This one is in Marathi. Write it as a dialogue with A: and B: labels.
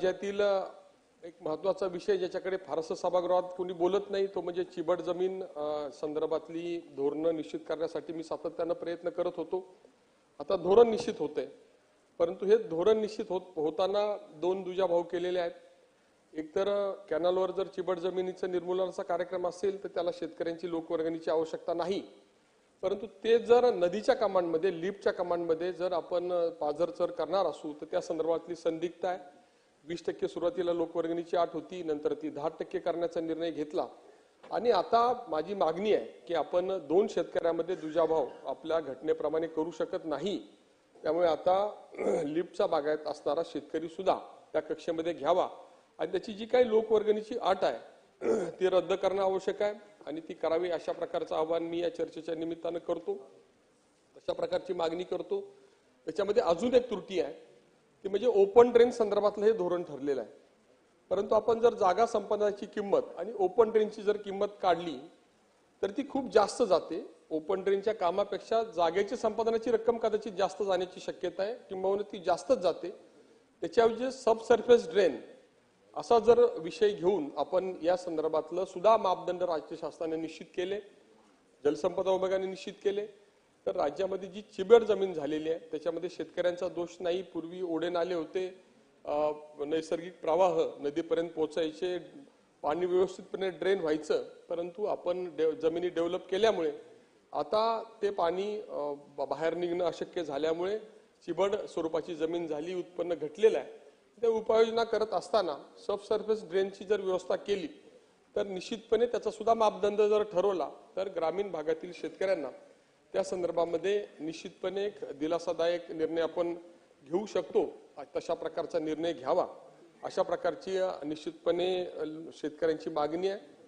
A: राज्यातील एक महत्त्वाचा विषय ज्याच्याकडे फारसं सभागृहात कोणी बोलत नाही तो म्हणजे चिबड जमीन संदर्भातली धोरणं निश्चित करण्यासाठी मी सातत्यानं प्रयत्न करत होतो. आता धोरण निश्चित होतंय. परंतु हे धोरण निश्चित होत होताना दोन दुजाभाव केलेले आहेत. एकतर कॅनलवर जर चिबड जमिनीचं निर्मूलनाचा कार्यक्रम असेल तर त्याला शेतकऱ्यांची लोकवर्गणीची आवश्यकता नाही. परंतु ते जर नदीच्या कमांडमध्ये लिफ्टच्या कमांडमध्ये जर आपण पाझरचर करणार असू तर त्या संदर्भातली संदिग्धता आहे. वीस टक्के सुरुवातीला लोकवर्गणीची आठ होती नंतर ती दहा टक्के करण्याचा निर्णय घेतला. आणि आता माझी मागणी आहे की आपण दोन शेतकऱ्यामध्ये दुजाभाव आपल्या घटनेप्रमाणे करू शकत नाही. त्यामुळे आता लिफ्टचा बागायत असणारा शेतकरी सुद्धा त्या कक्षेमध्ये घ्यावा. आणि त्याची जी काही लोकवर्गणीची आट आहे ती रद्द करणं आवश्यक आहे आणि ती करावी अशा प्रकारचं आव्हान मी या चर्चेच्या निमित्तानं करतो. तशा प्रकारची मागणी करतो. त्याच्यामध्ये अजून एक त्रुटी आहे. की म्हणजे ओपन ड्रेन संदर्भातलं हे धोरण ठरलेलं आहे. परंतु आपण जर जागा संपादनाची किंमत आणि ओपन ड्रेनची जर किंमत काढली तर ती खूप जास्त जाते. ओपन ड्रेनच्या कामापेक्षा जागेची संपादनाची रक्कम कदाचित जास्त जाण्याची शक्यता आहे किंबहुना ती जास्तच जाते. त्याच्याऐवजी सबसर्फेस ड्रेन असा जर विषय घेऊन आपण या संदर्भातलं सुद्धा मापदंड राज्य शासनाने निश्चित केले जलसंपदा विभागाने निश्चित केले तर राज्यामध्ये जी चिबड जमीन झालेली आहे त्याच्यामध्ये शेतकऱ्यांचा दोष नाही. पूर्वी ओढे नाले होते. नैसर्गिक प्रवाह नदीपर्यंत पोहोचायचे पाणी व्यवस्थितपणे ड्रेन व्हायचं परंतु आपण डे- जमिनी डेव्हलप केल्यामुळे आता ते पाणी बाहेर निघणं अशक्य झाल्यामुळे चिबड स्वरूपाची जमीन झाली उत्पन्न घटलेलं आहे. त्या उपाययोजना करत असताना सबसर्फेस ड्रेनची जर व्यवस्था केली तर निश्चितपणे त्याचा सुद्धा मापदंड जर ठरवला तर ग्रामीण भागातील शेतकऱ्यांना त्या संदर्भामध्ये निश्चितपणे एक दिलासादायक निर्णय आपण घेऊ शकतो. तशा प्रकारचा निर्णय घ्यावा. अशा प्रकारची निश्चितपणे शेतकऱ्यांची मागणी आहे.